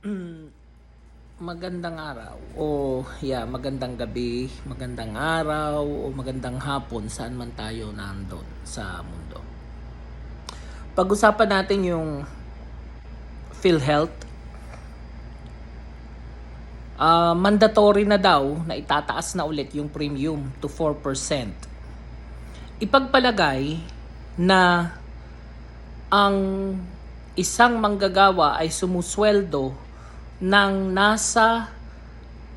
magandang araw o yeah, magandang gabi, magandang araw o magandang hapon saan man tayo nandun sa mundo. Pag-usapan natin yung PhilHealth. Ah, mandatory na daw na itataas na ulit yung premium to 4%. Ipagpalagay na ang isang manggagawa ay sumusweldo ng nasa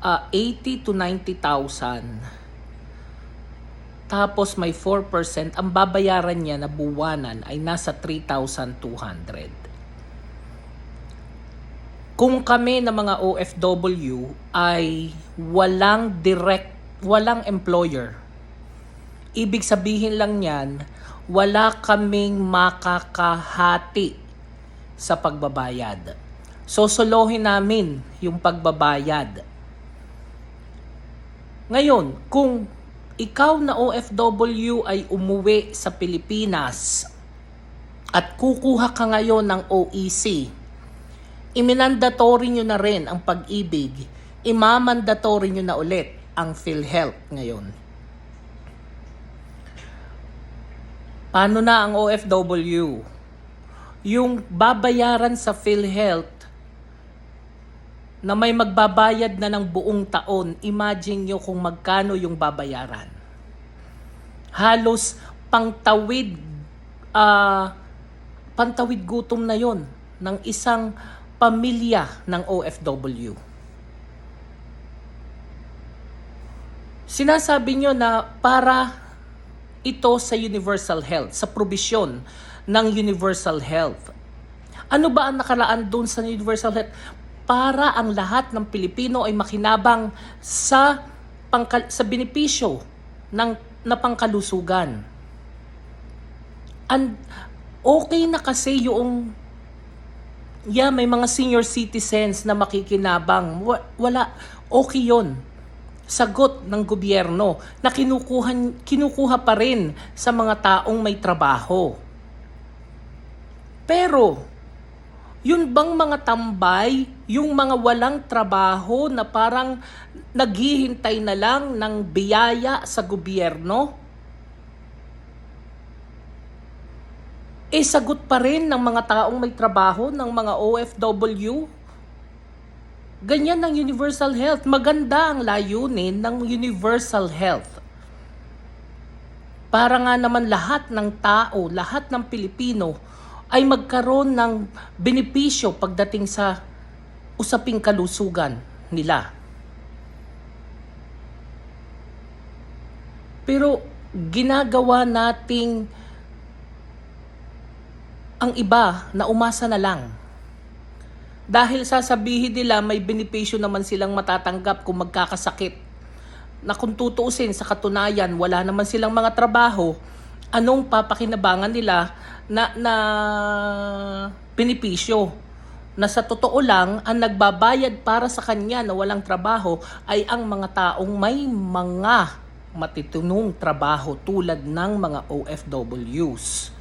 ah, 80 to 90,000. Tapos may 4%, ang babayaran niya na buwanan ay nasa 3,200. Kung kami na mga OFW ay walang direct, walang employer, ibig sabihin lang yan, wala kaming makakahati sa pagbabayad. Sosolohin namin yung pagbabayad. Ngayon, kung ikaw na OFW ay umuwi sa Pilipinas at kukuha ka ngayon ng OEC, iminandatory nyo na rin ang pag-ibig, imamandatory nyo na ulit ang PhilHealth ngayon. Paano na ang OFW? Yung babayaran sa PhilHealth na may magbabayad na ng buong taon, imagine nyo kung magkano yung babayaran. Halos pangtawid, ah, pantawid gutom na yon ng isang pamilya ng OFW. Sinasabi nyo na para ito sa universal health, sa probisyon ng universal health. Ano ba ang nakalaan doon sa universal health? Para ang lahat ng Pilipino ay makinabang sa pangka, sa benepisyo ng na pangkalusugan. And okay na kasi yung yeah, may mga senior citizens na makikinabang. Wa- Wala, okay yon sagot ng gobyerno na kinukuha, kinukuha pa rin sa mga taong may trabaho. Pero, yun bang mga tambay, yung mga walang trabaho na parang naghihintay na lang ng biyaya sa gobyerno? Eh, sagot pa rin ng mga taong may trabaho, ng mga OFW, Ganyan ang universal health. Maganda ang layunin ng universal health. Para nga naman lahat ng tao, lahat ng Pilipino ay magkaroon ng benepisyo pagdating sa usaping kalusugan nila. Pero ginagawa nating ang iba na umasa na lang dahil sasabihin nila may benepisyo naman silang matatanggap kung magkakasakit. Na kung tutuusin sa katunayan, wala naman silang mga trabaho, anong papakinabangan nila na, na benepisyo? Na sa totoo lang, ang nagbabayad para sa kanya na walang trabaho ay ang mga taong may mga matitunong trabaho tulad ng mga OFWs.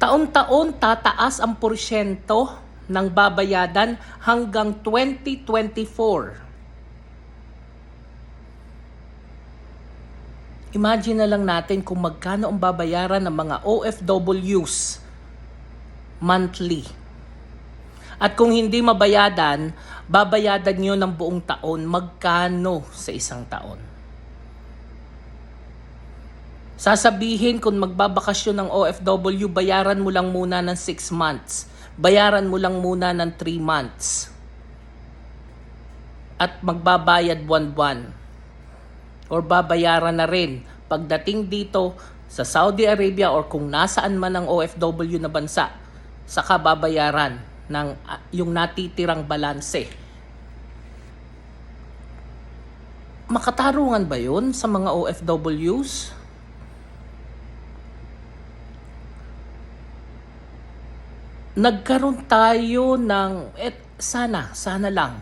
Taon-taon tataas ang porsyento ng babayadan hanggang 2024. Imagine na lang natin kung magkano ang babayaran ng mga OFWs monthly. At kung hindi mabayadan, babayadan nyo ng buong taon magkano sa isang taon. Sasabihin kung magbabakasyon ng OFW, bayaran mo lang muna ng 6 months. Bayaran mo lang muna ng 3 months. At magbabayad buwan-buwan. Or babayaran na rin pagdating dito sa Saudi Arabia or kung nasaan man ang OFW na bansa, saka babayaran ng ah, yung natitirang balanse. Makatarungan ba yun sa mga OFWs? nagkaroon tayo ng et sana sana lang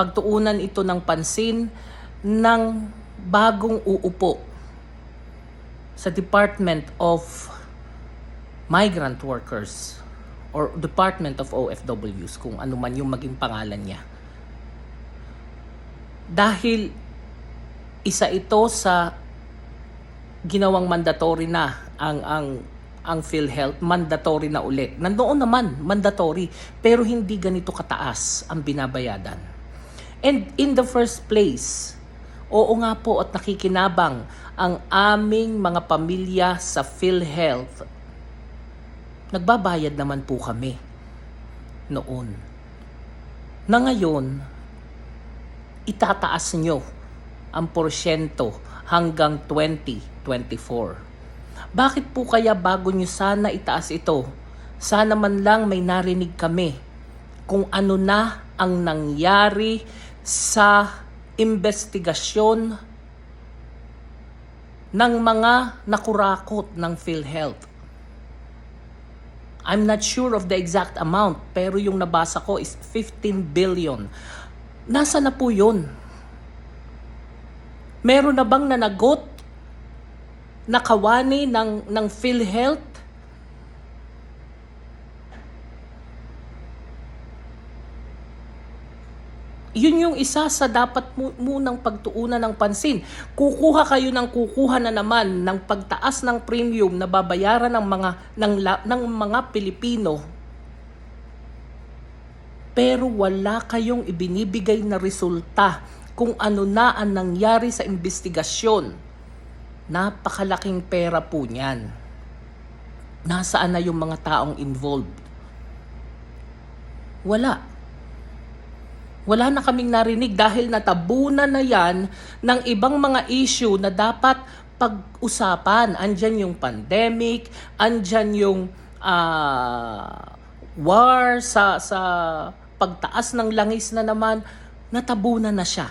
pagtuunan ito ng pansin ng bagong uupo sa Department of migrant workers or Department of OFWs kung ano man yung maging pangalan niya. Dahil isa ito sa ginawang mandatory na ang ang ang PhilHealth mandatory na ulit. Nandoon naman mandatory pero hindi ganito kataas ang binabayadan. And in the first place, oo nga po at nakikinabang ang aming mga pamilya sa PhilHealth. Nagbabayad naman po kami noon. Na ngayon, itataas nyo ang porsyento hanggang 2024. Bakit po kaya bago nyo sana itaas ito? Sana man lang may narinig kami kung ano na ang nangyari sa investigasyon ng mga nakurakot ng PhilHealth. I'm not sure of the exact amount, pero yung nabasa ko is 15 billion. Nasa na po yun? Meron na bang nanagot na kawani ng, ng PhilHealth? Yun yung isa sa dapat mu- munang pagtuunan ng pansin. Kukuha kayo ng kukuha na naman ng pagtaas ng premium na babayaran ng mga ng, ng mga Pilipino. Pero wala kayong ibinibigay na resulta kung ano na ang nangyari sa investigasyon. Napakalaking pera po niyan. Nasaan na yung mga taong involved? Wala. Wala na kaming narinig dahil natabunan na yan ng ibang mga issue na dapat pag-usapan. Andyan yung pandemic, andyan yung ah, war sa, sa pagtaas ng langis na naman, natabunan na siya.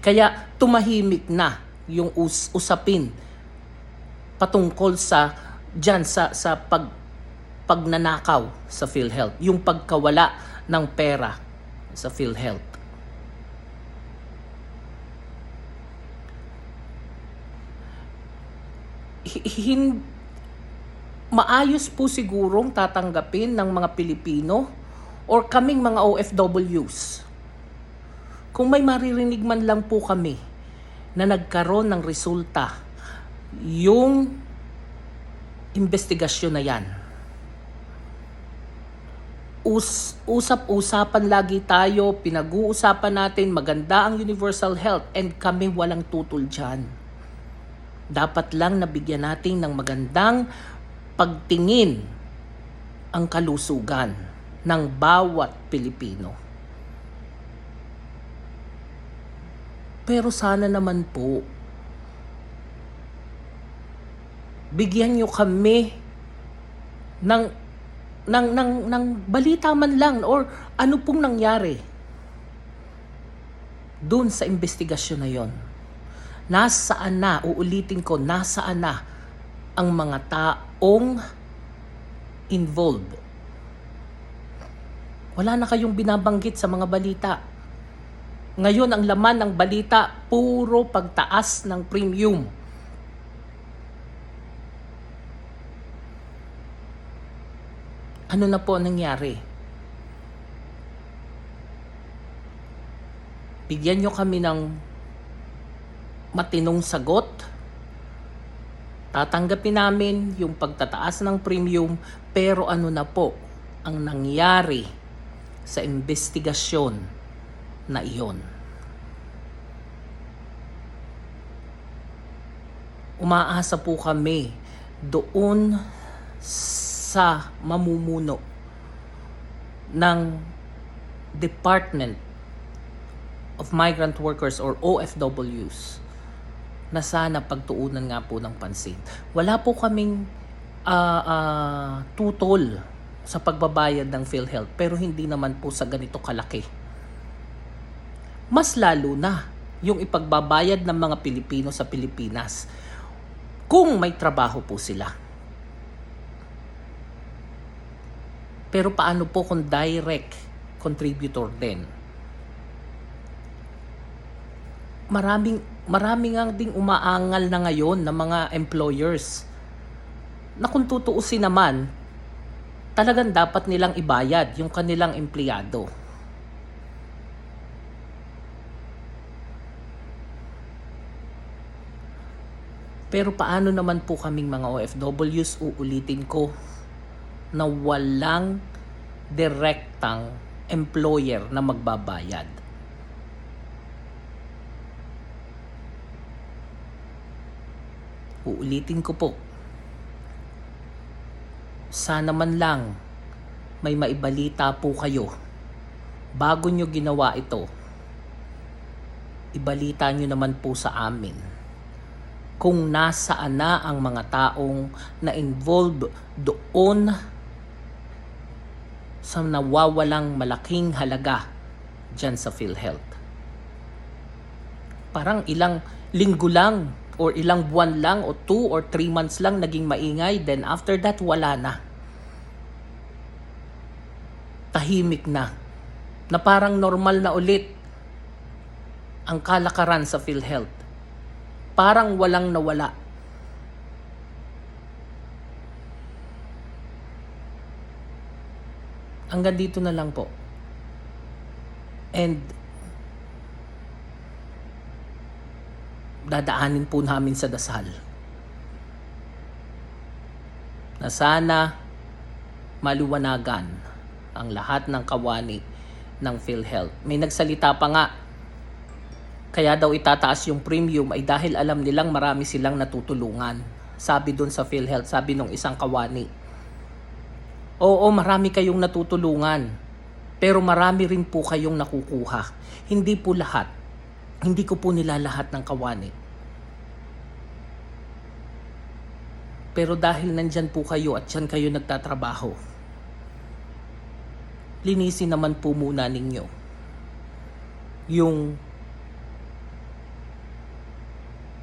Kaya tumahimik na yung us- usapin patungkol sa diyan sa sa pag pagnanakaw sa PhilHealth, yung pagkawala ng pera sa PhilHealth. Hi- hin- maayos po sigurong tatanggapin ng mga Pilipino or kaming mga OFWs. Kung may maririnig man lang po kami na nagkaroon ng resulta yung investigasyon na yan. Us, usap-usapan lagi tayo, pinag-uusapan natin, maganda ang universal health and kami walang tutol dyan. Dapat lang nabigyan natin ng magandang pagtingin ang kalusugan ng bawat Pilipino. Pero sana naman po, bigyan nyo kami ng, ng, ng, ng balita man lang or ano pong nangyari doon sa investigasyon na yon. Nasaan na, uulitin ko, nasaan na ang mga taong involved. Wala na kayong binabanggit sa mga balita. Ngayon, ang laman ng balita, puro pagtaas ng premium. Ano na po ang nangyari? Bigyan nyo kami ng matinong sagot. Tatanggapin namin yung pagtataas ng premium pero ano na po ang nangyari sa investigasyon na iyon. Umaasa po kami doon sa mamumuno ng Department of Migrant Workers or OFWs na sana pagtuunan nga po ng pansin. Wala po kaming ah, ah, tutol sa pagbabayad ng PhilHealth pero hindi naman po sa ganito kalaki. Mas lalo na yung ipagbabayad ng mga Pilipino sa Pilipinas kung may trabaho po sila. Pero paano po kung direct contributor din? Maraming marami nga ding umaangal na ngayon ng mga employers na kung tutuusin naman, talagang dapat nilang ibayad yung kanilang empleyado. Pero paano naman po kaming mga OFWs, uulitin ko, na walang direktang employer na magbabayad. Uulitin ko po. Sana man lang may maibalita po kayo bago nyo ginawa ito. Ibalita nyo naman po sa amin kung nasaan na ang mga taong na-involve doon sa nawawalang malaking halaga dyan sa PhilHealth. Parang ilang linggo lang or ilang buwan lang o two or three months lang naging maingay then after that wala na. Tahimik na. Na parang normal na ulit ang kalakaran sa PhilHealth. Parang walang nawala. Hanggang dito na lang po. And dadaanin po namin sa dasal. Na sana maliwanagan ang lahat ng kawani ng PhilHealth. May nagsalita pa nga, kaya daw itataas yung premium ay dahil alam nilang marami silang natutulungan. Sabi dun sa PhilHealth, sabi nung isang kawani. Oo, marami kayong natutulungan. Pero marami rin po kayong nakukuha. Hindi po lahat. Hindi ko po nila lahat ng kawani. Pero dahil nandyan po kayo at dyan kayo nagtatrabaho, linisin naman po muna ninyo yung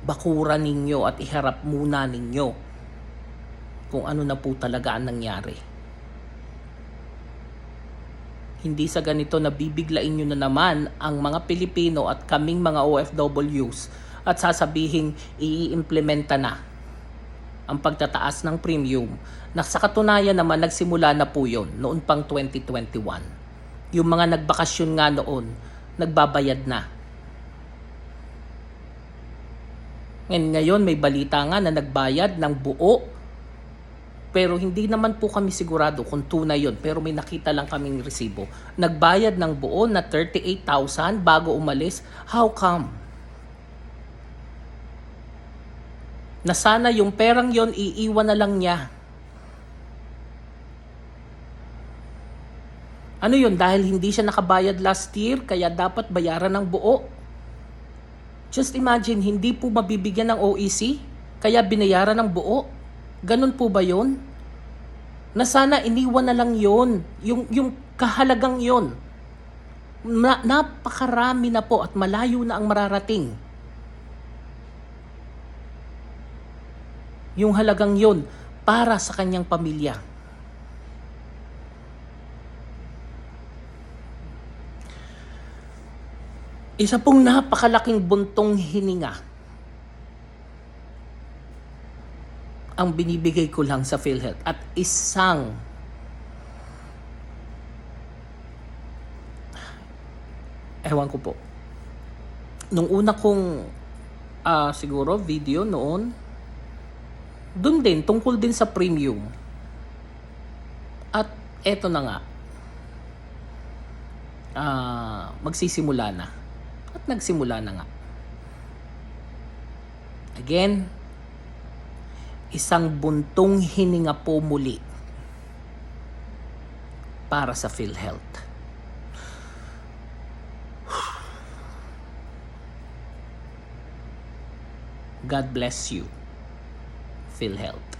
bakura ninyo at iharap muna ninyo kung ano na po talaga ang nangyari. Hindi sa ganito na bibiglain nyo na naman ang mga Pilipino at kaming mga OFWs at sasabihin i-implementa na ang pagtataas ng premium na sa katunayan naman nagsimula na po yun noon pang 2021. Yung mga nagbakasyon nga noon, nagbabayad na. Ngayon, ngayon may balita nga na nagbayad ng buo pero hindi naman po kami sigurado kung tunay yun. Pero may nakita lang kaming resibo. Nagbayad ng buo na 38,000 bago umalis. How come? Na sana yung perang yon iiwan na lang niya. Ano yun? Dahil hindi siya nakabayad last year, kaya dapat bayaran ng buo. Just imagine, hindi po mabibigyan ng OEC, kaya binayaran ng buo. Ganun po ba yon? Na sana iniwan na lang yon, yung, yung kahalagang yon. Na, napakarami na po at malayo na ang mararating. Yung halagang yon para sa kanyang pamilya. Isa pong napakalaking buntong hininga ang binibigay ko lang sa PhilHealth at isang ewan ko po. Nung una kong ah, siguro video noon dun din tungkol din sa premium. At eto na nga. Ah, magsisimula na. At nagsimula na nga. Again isang buntong hininga po muli para sa PhilHealth. God bless you, PhilHealth.